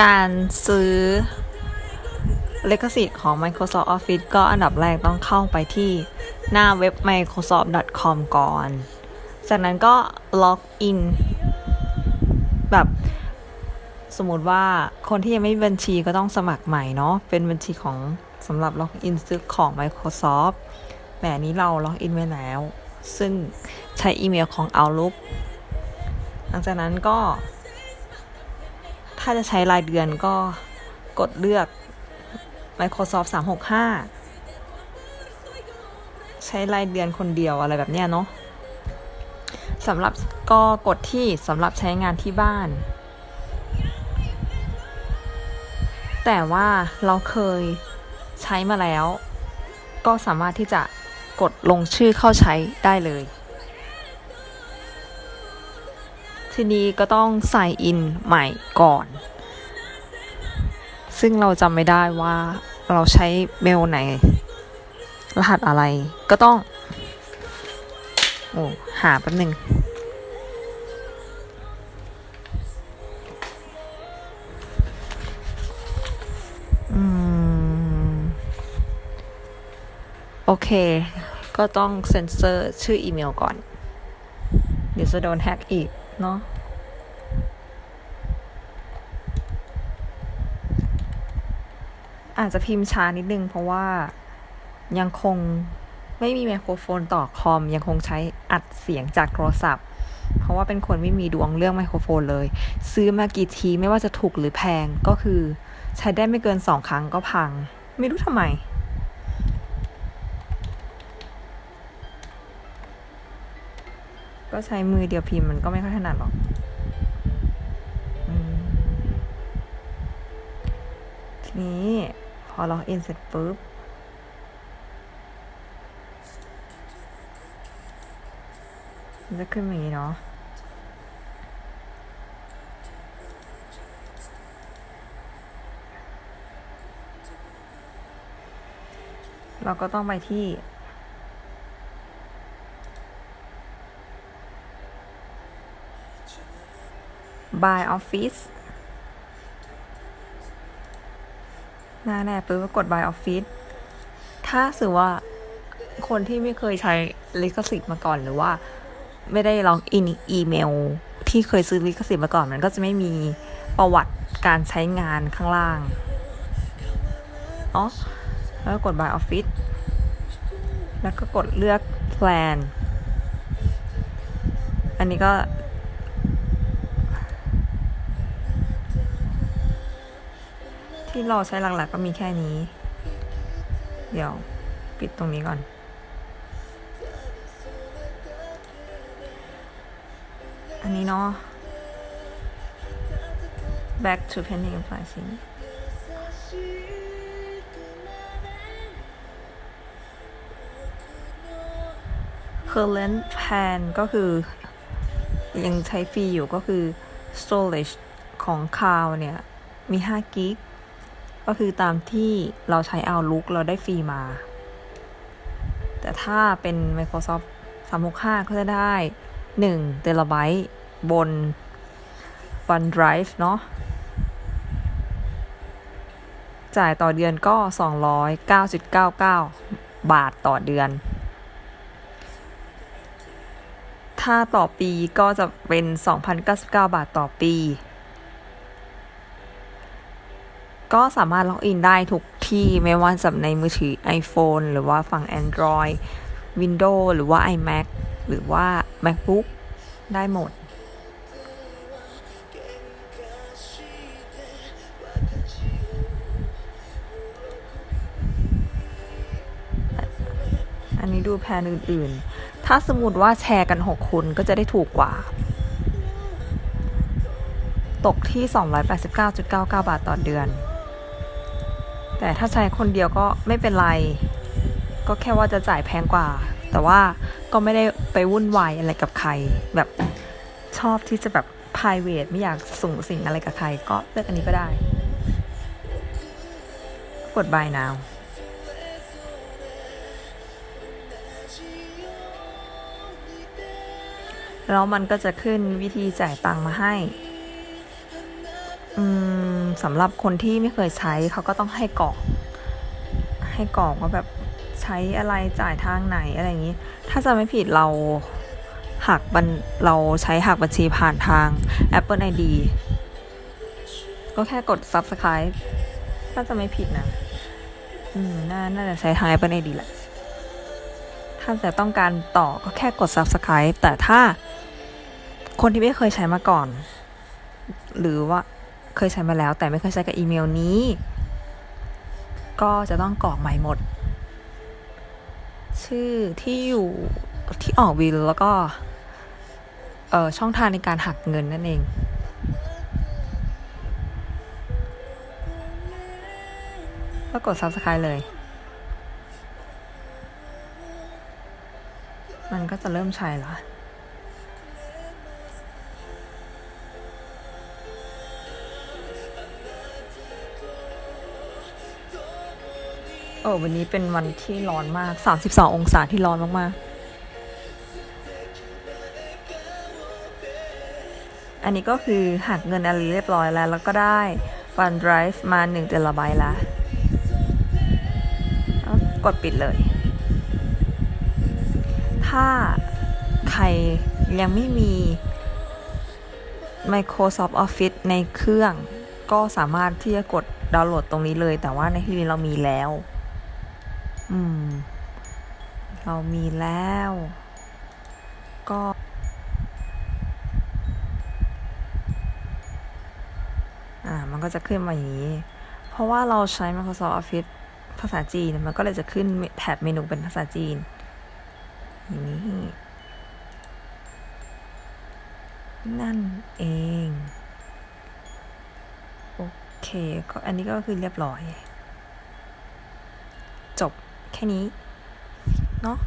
การซื้อลิขสิทธิ์ของ Microsoft Office ก็อันดับแรกต้องเข้าไปที่หน้าเว็บ microsoft.com ก่อน จากนั้นก็ล็อกอิน แบบสมมติว่าคนที่ยังไม่มีบัญชีก็ต้องสมัครใหม่เนาะ เป็นบัญชีของสำหรับล็อกอินซื้อของ Microsoft แต่นนี้เราล็อกอินไว้แล้ว ซึ่งใช้อีเมลของ Outlook หลังจากนั้นก็ ถ้าจะใช้รายเดือนก็กดเลือก Microsoft 365 ใช้รายเดือนคนเดียวอะไรแบบเนี้ยเนาะสำหรับก็กดที่สำหรับใช้งานที่บ้าน แต่ว่าเราเคยใช้มาแล้ว ก็สามารถที่จะกดลงชื่อเข้าใช้ได้เลย ทีนี้ก็ต้องใส่อินใหม่ก่อน ซึ่งเราจำไม่ได้ว่าเราใช้เมลไหน รหัสอะไรก็ต้อง โอ้ หาแป๊บหนึ่งอืมโอเค ก็ต้องเซ็นเซอร์ชื่ออีเมลก่อน เดี๋ยวจะโดนแฮ็กอีก เนาะอาจจะพิมพ์ช้านิดนึงเพราะว่ายังคงไม่มีไมโครโฟนต่อคอม ยังคงใช้อัดเสียงจากโทรศัพท์ เพราะว่าเป็นคนไม่มีดวงเรื่องไมโครโฟนเลย ซื้อมากี่ทีไม่ว่าจะถูกหรือแพงก็คือ ใช้ได้ไม่เกินสองครั้งก็พัง ไม่รู้ทำไม ก็ใช้มือเดียวพิมพ์มันก็ไม่ค่อยถนัดหรอกอทีนี้พอล็อกอินเสร็จปุ๊บ มันจะขึ้นมาอย่างนี้เนาะเราก็ต้องไปที่ by office หน้าแน่ปุ๊บก็กด by office ถ้าสือว่าคนที่ไม่เคยใช้ลิขสิทธิ์มาก่อนหรือว่า ไม่ได้ล็อกอินอีเมล ที่เคยซื้อลิขสิทธิ์มาก่อน มันก็จะไม่มีประวัติการใช้งานข้างล่างอ๋อแล้วก็กด by office แล้วก็กดเลือก plan อันนี้ก็ ที่เราใช้หลักๆก็มีแค่นี้ เดี๋ยวปิดตรงนี้ก่อน อันนี้เนาะ back to pending and pricing current plan ก็คือ ยังใช้ฟรีอยู่ก็คือ storage ของคาวเนี่ย มี5กิก ก็คือตามที่เราใช้ Outlook เราได้ฟรีมา แต่ถ้าเป็น Microsoft 365 ก็จะได้1เทราไบต์บน OneDrive เนาะจ่ายต่อเดือนก็ 209.99 บาทต่อเดือน ถ้าต่อปีก็จะเป็น 2,099 บาทต่อปี ก็สามารถล็อกอินได้ทุกที่ไม่ว่าจะในมือถือ iPhone หรือว่าฝั่ง Android Windows หรือว่า iMac หรือว่า MacBook ได้หมด อันนี้ดูแพลนอื่นๆ ถ้าสมมติว่าแชร์กัน 6 คนก็จะได้ถูกกว่า ตกที่ 289.99 บาทต่อเดือน แต่ถ้าใช้คนเดียวก็ไม่เป็นไร ก็แค่ว่าจะจ่ายแพงกว่า แต่ว่าก็ไม่ได้ไปวุ่นวายอะไรกับใคร แบบชอบที่จะแบบ p r i v a t ไม่อยากส่งสิ่งอะไรกับใคร ก็เลือกอันนี้ก็ได้ กด buy now แล้วมันก็จะขึ้นวิธีจ่ายตังค์มาให้ สำหรับคนที่ไม่เคยใช้เขาก็ต้องให้กรอก ให้กรอกว่าแบบใช้อะไรจ่ายทางไหนอะไรอย่างนี้ ถ้าจะไม่ผิดเราหักบัญเราใช้หักบัญชีผ่านทาง Apple ID ก็แค่กด Subscribe ถ้าจะไม่ผิดนะ อืมน่าน่าจะใช้ทาง Apple ID แหละ ถ้าจะต้องการต่อก็แค่กด Subscribe แต่ถ้าคนที่ไม่เคยใช้มาก่อน หรือว่า เคยใช้มาแล้ว แต่ไม่เคยใช้กับอีเมลนี้ ก็จะต้องกรอกใหม่หมด ชื่อที่อยู่ที่ออกบิลแล้วก็เออช่องทางในการหักเงินนั่นเอง แล้วกด subscribe เลย มันก็จะเริ่มใช้ละ ออวันนี้เป็นวันที่ร้อนมาก 32 องศาที่ร้อนมากๆ อันนี้ก็คือหักเงินอะไรเรียบร้อยแล้ว แล้วก็ได้ฟันไดรฟ์มา1เทราไบต์ละกดปิดเลย ถ้าใครยังไม่มี Microsoft Office ในเครื่องก็สามารถที่จะกดดาวน์โหลดตรงนี้เลย แต่ว่าในที่นี้เรามีแล้ว อืม เรามีแล้ว ก็ อ่า มันก็จะขึ้นมาอย่างนี้ เพราะว่าเราใช้ Microsoft Office ภาษาจีน มันก็เลยจะขึ้นแถบเมนูเป็นภาษาจีน อย่างนี้ นั่นเอง โอเค ก็อันนี้ก็คือเรียบร้อย จบ แค่นี้ เนาะ